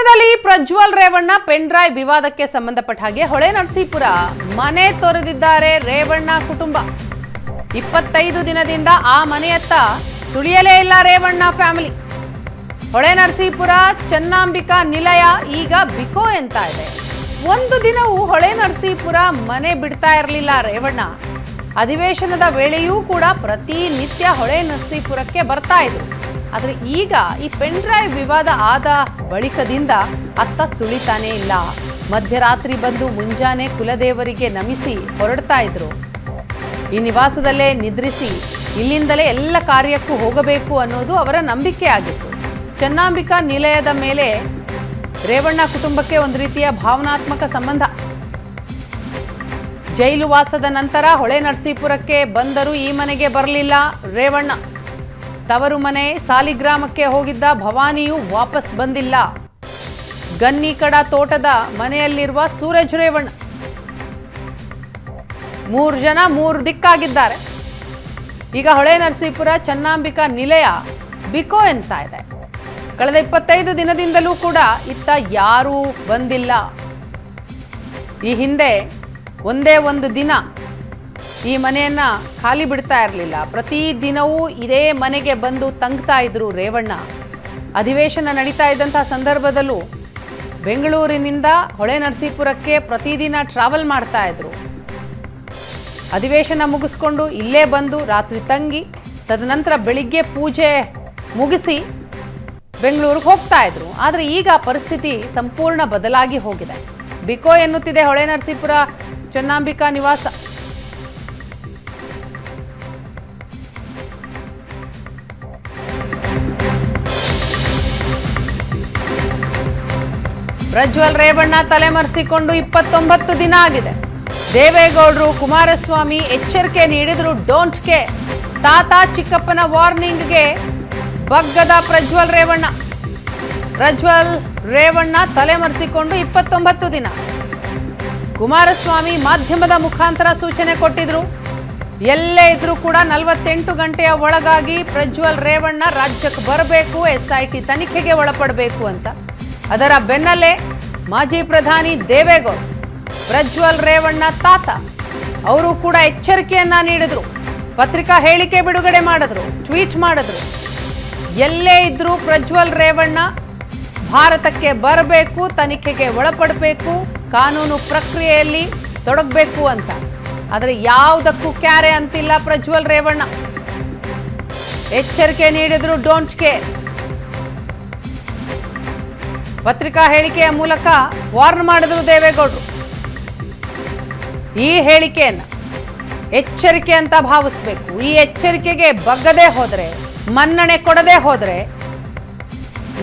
ಹಾಸನದಲ್ಲಿ Prajwal Revanna pen drive ವಿವಾದಕ್ಕೆ ಸಂಬಂಧಪಟ್ಟ ಹಾಗೆ ಹೊಳೆ ನರಸೀಪುರ ಮನೆ ತೊರೆದಿದ್ದಾರೆ ರೇವಣ್ಣ ಕುಟುಂಬ. ಇಪ್ಪತ್ತೈದು ದಿನದಿಂದ ಆ ಮನೆಯತ್ತ ಸುಳಿಯಲೇ ಇಲ್ಲ ರೇವಣ್ಣ ಫ್ಯಾಮಿಲಿ. ಹೊಳೆ ನರಸೀಪುರ, ಚನ್ನಾಂಬಿಕಾ ನಿಲಯ ಈಗ ಬಿಕೋ ಎಂತ ಇದೆ. ಒಂದು ದಿನವೂ ಹೊಳೆ ನರಸೀಪುರ ಮನೆ ಬಿಡ್ತಾ ಇರಲಿಲ್ಲ ರೇವಣ್ಣ. ಅಧಿವೇಶನದ ವೇಳೆಯೂ ಕೂಡ ಪ್ರತಿನಿತ್ಯ ಹೊಳೆ ನರಸೀಪುರಕ್ಕೆ ಬರ್ತಾ ಇದ್ರು. ಆದರೆ ಈಗ ಈ ಪೆನ್ ಡ್ರೈವ್ ವಿವಾದ ಆದ ಬಳಿಕದಿಂದ ಅತ್ತ ಸುಳಿತಾನೇ ಇಲ್ಲ. ಮಧ್ಯರಾತ್ರಿ ಬಂದು ಮುಂಜಾನೆ ಕುಲದೇವರಿಗೆ ನಮಿಸಿ ಹೊರಡ್ತಾ ಇದ್ರು. ಈ ನಿವಾಸದಲ್ಲೇ ನಿದ್ರಿಸಿ ಇಲ್ಲಿಂದಲೇ ಎಲ್ಲ ಕಾರ್ಯಕ್ಕೂ ಹೋಗಬೇಕು ಅನ್ನೋದು ಅವರ ನಂಬಿಕೆ ಆಗಿತ್ತು. ಚನ್ನಾಂಬಿಕಾ ನಿಲಯದ ಮೇಲೆ ರೇವಣ್ಣ ಕುಟುಂಬಕ್ಕೆ ಒಂದು ರೀತಿಯ ಭಾವನಾತ್ಮಕ ಸಂಬಂಧ. ಜೈಲು ವಾಸದ ನಂತರ ಹೊಳೆ ನರಸೀಪುರಕ್ಕೆ ಬಂದರೂ ಈ ಮನೆಗೆ ಬರಲಿಲ್ಲ ರೇವಣ್ಣ. ತವರು ಮನೆ ಸಾಲಿಗ್ರಾಮಕ್ಕೆ ಹೋಗಿದ್ದ ಭವಾನಿಯು ವಾಪಸ್ ಬಂದಿಲ್ಲ. ಗನ್ನಿಕಡ ತೋಟದ ಮನೆಯಲ್ಲಿರುವ ಸೂರಜ್ ರೇವಣ್ಣ. ಮೂರು ಜನ ಮೂರು ದಿಕ್ಕಾಗಿದ್ದಾರೆ. ಈಗ ಹೊಳೆ ನರಸೀಪುರ ಚನ್ನಾಂಬಿಕಾ ನಿಲಯ ಬಿಕೋ ಎಂತ ಇದೆ. ಕಳೆದ ಇಪ್ಪತ್ತೈದು ದಿನದಿಂದಲೂ ಕೂಡ ಇತ್ತ ಯಾರೂ ಬಂದಿಲ್ಲ. ಈ ಹಿಂದೆ ಒಂದೇ ಒಂದು ದಿನ ಈ ಮನೆಯನ್ನ ಖಾಲಿ ಬಿಡ್ತಾ ಇರಲಿಲ್ಲ. ಪ್ರತಿ ದಿನವೂ ಇದೇ ಮನೆಗೆ ಬಂದು ತಂಗ್ತಾ ಇದ್ರು ರೇವಣ್ಣ. ಅಧಿವೇಶನ ನಡೀತಾ ಇದ್ದಂಥ ಸಂದರ್ಭದಲ್ಲೂ ಬೆಂಗಳೂರಿನಿಂದ ಹೊಳೆ ನರಸೀಪುರಕ್ಕೆ ಪ್ರತಿದಿನ ಟ್ರಾವೆಲ್ ಮಾಡ್ತಾ ಇದ್ರು. ಅಧಿವೇಶನ ಮುಗಿಸ್ಕೊಂಡು ಇಲ್ಲೇ ಬಂದು ರಾತ್ರಿ ತಂಗಿ, ತದನಂತರ ಬೆಳಿಗ್ಗೆ ಪೂಜೆ ಮುಗಿಸಿ ಬೆಂಗಳೂರಿಗೆ ಹೋಗ್ತಾ ಇದ್ರು. ಆದರೆ ಈಗ ಪರಿಸ್ಥಿತಿ ಸಂಪೂರ್ಣ ಬದಲಾಗಿ ಹೋಗಿದೆ. ಬಿಕೋ ಎನ್ನುತ್ತಿದೆ ಹೊಳೆ ನರಸೀಪುರ ಚನ್ನಾಂಬಿಕಾ ನಿವಾಸ. ಪ್ರಜ್ವಲ್ ರೇವಣ್ಣ ತಲೆಮರೆಸಿಕೊಂಡು ಇಪ್ಪತ್ತೊಂಬತ್ತು ದಿನ ಆಗಿದೆ. ದೇವೇಗೌಡರು ಕುಮಾರಸ್ವಾಮಿ ಎಚ್ಚರಿಕೆ ನೀಡಿದ್ರು ಡೋಂಟ್ ಕೆ ತಾತ ಚಿಕ್ಕಪ್ಪನ ವಾರ್ನಿಂಗ್ಗೆ ಬಗ್ಗದ ಪ್ರಜ್ವಲ್ ರೇವಣ್ಣ. ಪ್ರಜ್ವಲ್ ರೇವಣ್ಣ ತಲೆಮರೆಸಿಕೊಂಡು ಇಪ್ಪತ್ತೊಂಬತ್ತು ದಿನ. ಕುಮಾರಸ್ವಾಮಿ ಮಾಧ್ಯಮದ ಮುಖಾಂತರ ಸೂಚನೆ ಕೊಟ್ಟಿದ್ರು. ಎಲ್ಲೇ ಇದ್ರೂ ಕೂಡ ನಲವತ್ತೆಂಟು ಗಂಟೆಯ ಒಳಗಾಗಿ ಪ್ರಜ್ವಲ್ ರೇವಣ್ಣ ರಾಜ್ಯಕ್ಕೆ ಬರಬೇಕು ಎಸ್ ಐ ಟಿ ತನಿಖೆಗೆ ಒಳಪಡಬೇಕು ಅಂತ. ಅದರ ಬೆನ್ನಲ್ಲೇ ಮಾಜಿ ಪ್ರಧಾನಿ ದೇವೇಗೌಡ, ಪ್ರಜ್ವಲ್ ರೇವಣ್ಣ ತಾತ, ಅವರು ಕೂಡ ಎಚ್ಚರಿಕೆಯನ್ನ ನೀಡಿದ್ರು. ಪತ್ರಿಕಾ ಹೇಳಿಕೆ ಬಿಡುಗಡೆ ಮಾಡಿದ್ರು, ಟ್ವೀಟ್ ಮಾಡಿದ್ರು. ಎಲ್ಲೇ ಇದ್ರೂ ಪ್ರಜ್ವಲ್ ರೇವಣ್ಣ ಭಾರತಕ್ಕೆ ಬರಬೇಕು, ತನಿಖೆಗೆ ಒಳಪಡಬೇಕು, ಕಾನೂನು ಪ್ರಕ್ರಿಯೆಯಲ್ಲಿ ತೊಡಗಬೇಕು ಅಂತ. ಆದರೆ ಯಾವುದಕ್ಕೂ ಕ್ಯಾರೆ ಅಂತಿಲ್ಲ ಪ್ರಜ್ವಲ್ ರೇವಣ್ಣ. ಎಚ್ಚರಿಕೆ ನೀಡಿದ್ರು ಡೋಂಟ್ ಕೇರ್ ಪತ್ರಿಕಾ ಹೇಳಿಕೆಯ ಮೂಲಕ ವಾರ್ನ್ ಮಾಡಿದ್ರು ದೇವೇಗೌಡರು. ಈ ಹೇಳಿಕೆಯನ್ನು ಎಚ್ಚರಿಕೆ ಅಂತ ಭಾವಿಸ್ಬೇಕು. ಈ ಎಚ್ಚರಿಕೆಗೆ ಬಗ್ಗದೆ ಹೋದರೆ, ಮನ್ನಣೆ ಕೊಡದೆ ಹೋದರೆ,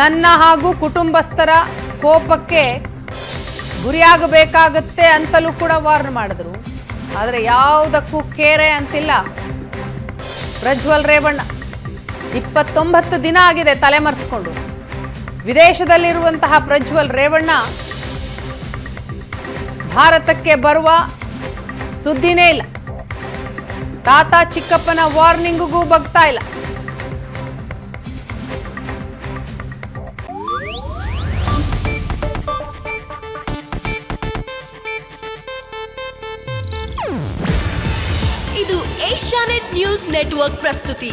ನನ್ನ ಹಾಗೂ ಕುಟುಂಬಸ್ಥರ ಕೋಪಕ್ಕೆ ಗುರಿಯಾಗಬೇಕಾಗುತ್ತೆ ಅಂತಲೂ ಕೂಡ ವಾರ್ನ್ ಮಾಡಿದ್ರು. ಆದರೆ ಯಾವುದಕ್ಕೂ ಕೇರೆ ಅಂತಿಲ್ಲ. ಪ್ರಜ್ವಲ್ ರೇವಣ್ಣ, ಇಪ್ಪತ್ತೊಂಬತ್ತು ದಿನ ಆಗಿದೆ ತಲೆಮರೆಸ್ಕೊಂಡು ವಿದೇಶದಲ್ಲಿರುವಂತಹ ಪ್ರಜ್ವಲ್ ರೇವಣ್ಣ ಭಾರತಕ್ಕೆ ಬರುವ ಸುದ್ದಿನೇ ಇಲ್ಲ ತಾತ ಚಿಕ್ಕಪ್ಪನ ವಾರ್ನಿಂಗಿಗೂ ಬಗ್ತಾ ಇಲ್ಲ. ಇದು ಏಷ್ಯಾನೆಟ್ ನ್ಯೂಸ್ ನೆಟ್ವರ್ಕ್ ಪ್ರಸ್ತುತಿ.